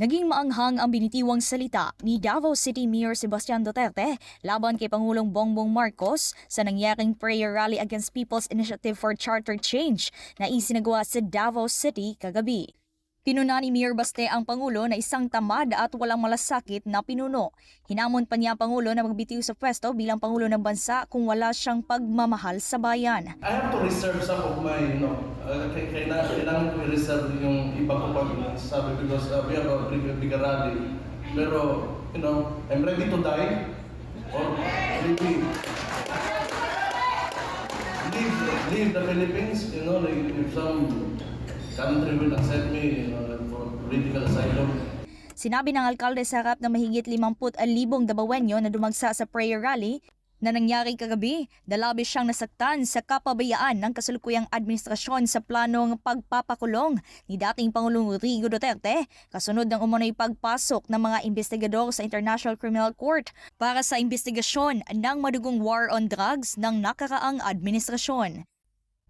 Naging maanghang ang binitiwang salita ni Davao City Mayor Sebastian Duterte laban kay Pangulong Bongbong Marcos sa nangyaring prayer rally against People's Initiative for Charter Change na isinagawa sa Davao City kagabi. Pinuna ni Mayor Baste ang Pangulo na isang tamad at walang malasakit na pinuno. Hinamon pa niya ang Pangulo na magbitiw sa pwesto bilang Pangulo ng Bansa kung wala siyang pagmamahal sa bayan. I have to reserve some of my, you know, uh, kailangan, kailangan ko i-reserve yung iba ko pag sabi because uh, we have a big, big rally. Pero, you know, I'm ready to die or maybe leave, leave the Philippines, you know, like if some country will accept me, for political asylum. Sinabi ng alkalde sa harap na mahigit 50,000 Dabawenyo na dumagsa sa prayer rally na nangyari kagabi, dalabi siyang nasaktan sa kapabayaan ng kasalukuyang administrasyon sa planong pagpapakulong ni dating Pangulong Rodrigo Duterte kasunod ng umano'y pagpasok ng mga investigador sa International Criminal Court para sa investigasyon ng madugong war on drugs ng nakaraang administrasyon.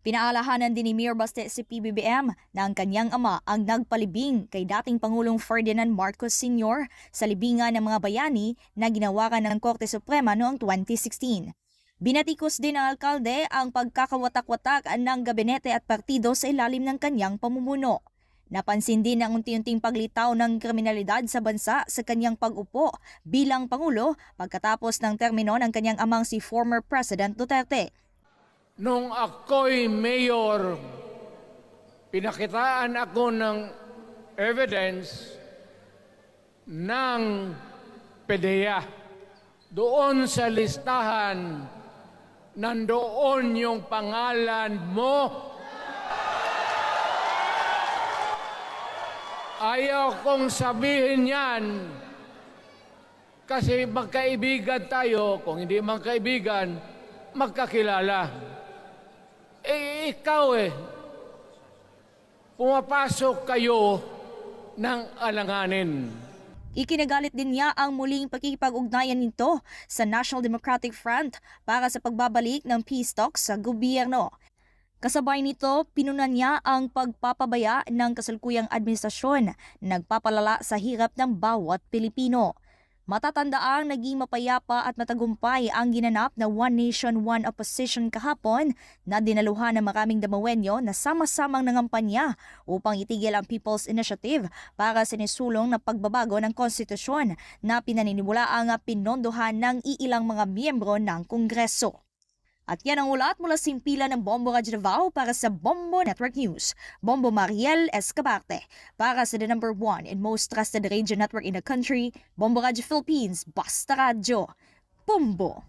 Pinaalahanan din ni Mayor Baste si PBBM na ang kanyang ama ang nagpalibing kay dating Pangulong Ferdinand Marcos Sr. sa libingan ng mga bayani na ginawakan ng Korte Suprema noong 2016. Binatikos din ng alkalde ang pagkakawatak-watak ng gabinete at partido sa ilalim ng kanyang pamumuno. Napansin din ang unti-unting paglitaw ng kriminalidad sa bansa sa kanyang pag-upo bilang Pangulo pagkatapos ng termino ng kanyang amang si former President Duterte. Nung ako'y mayor, pinakitaan ako ng evidence ng PDEA. Doon sa listahan, nandoon yung pangalan mo. Ayaw kong sabihin yan kasi magkaibigan tayo, kung hindi man kaibigan, magkakilala. Ikaw eh, pumapasok kayo ng alanganin. Ikinagalit din niya ang muling pakikipag-ugnayan nito sa National Democratic Front para sa pagbabalik ng peace talks sa gobyerno. Kasabay nito, pinunan niya ang pagpapabaya ng kasalukuyang administrasyon na nagpapalala sa hirap ng bawat Pilipino. Matatandaang naging mapayapa at matagumpay ang ginanap na One Nation, One Opposition kahapon na dinaluhan ng maraming Damawenyo na sama-samang nangampanya upang itigil ang People's Initiative para sa nisulong na pagbabago ng konstitusyon na pinaniniwala ang pinondohan ng iilang mga miyembro ng Kongreso. At yan ang ulat mula simpila ng Bombo Radio Davao para sa Bombo Network News. Bombo Mariel Escabarte para sa the number one and most trusted radio network in the country, Bombo Radio Philippines, Basta Radio. Bombo!